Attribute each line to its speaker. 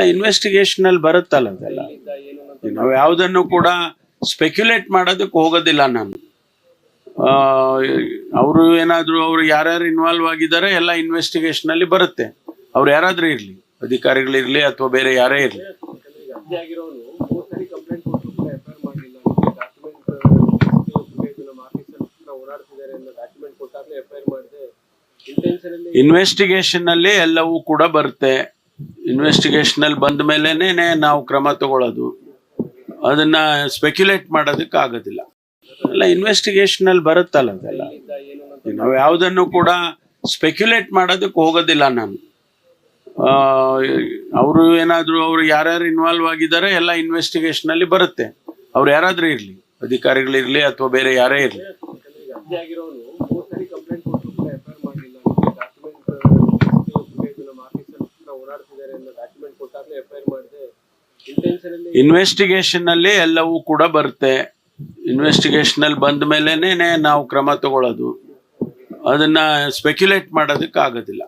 Speaker 1: Investigation ಅಲ್ಲಿ ಬರುತ್ತಲ್ಲ ಅದೆಲ್ಲ. ನಾವು ಯಾವುದನ್ನು ಕೂಡ ಸ್ಪೆಕ್ಯುಲೇಟ್ ಮಾಡೋದಕ್ಕೆ ಹೋಗೋದಿಲ್ಲ ನಾನು. ಅವರು ಏನಾದರೂ ಅವರು ಯಾರ್ಯಾರು ಇನ್ವಾಲ್ವ್ ಆಗಿದ್ದಾರೆ ಎಲ್ಲ ಇನ್ವೆಸ್ಟಿಗೇಷನ್ ಅಲ್ಲಿ ಬರುತ್ತೆ. ಅವ್ರು ಯಾರಾದರೂ ಇರ್ಲಿ ಅಧಿಕಾರಿಗಳಿರ್ಲಿ ಅಥವಾ ಬೇರೆ ಯಾರೇ ಇರ್ಲಿ. ಇನ್ವೆಸ್ಟಿಗೇಷನ್ ಅಲ್ಲಿ ಎಲ್ಲವೂ ಕೂಡ ಬರುತ್ತೆ. ಇನ್ವೆಸ್ಟಿಗೇಷನ್ ಅಲ್ಲಿ ಬಂದ ಮೇಲೆನೆ ನಾವು ಕ್ರಮ ತಗೊಳ್ಳೋದು. ಅದನ್ನ ಸ್ಪೆಕ್ಯುಲೇಟ್ ಮಾಡೋದಕ್ಕೆ ಆಗೋದಿಲ್ಲ. ಎಲ್ಲ ಇನ್ವೆಸ್ಟಿಗೇಷನ್ ಅಲ್ಲಿ ಬರುತ್ತಲ್ಲ ಅದೆಲ್ಲ. ನಾವು ಯಾವುದನ್ನು ಕೂಡ ಸ್ಪೆಕ್ಯುಲೇಟ್ ಮಾಡೋದಕ್ಕೆ ಹೋಗೋದಿಲ್ಲ ನಾನು. ಅವರು ಏನಾದರೂ ಅವರು ಯಾರ್ಯಾರು ಇನ್ವಾಲ್ವ್ ಆಗಿದ್ದಾರೆ ಎಲ್ಲ ಇನ್ವೆಸ್ಟಿಗೇಷನ್ ಅಲ್ಲಿ ಬರುತ್ತೆ. ಅವ್ರು ಯಾರಾದರೂ ಇರಲಿ ಅಧಿಕಾರಿಗಳಿರಲಿ ಅಥವಾ ಬೇರೆ ಯಾರೇ ಇರ್ಲಿ. ಇನ್ವೆಸ್ಟಿಗೇಷನ್ ಅಲ್ಲಿ ಎಲ್ಲವೂ ಕೂಡ ಬರುತ್ತೆ. ಇನ್ವೆಸ್ಟಿಗೇಷನ್ ಅಲ್ಲಿ ಬಂದ ಮೇಲೆನೆ ನಾವು ಕ್ರಮ ತಗೊಳ್ಳೋದು. ಅದನ್ನ ಸ್ಪೆಕ್ಯುಲೇಟ್ ಮಾಡೋದಕ್ಕೆ ಆಗೋದಿಲ್ಲ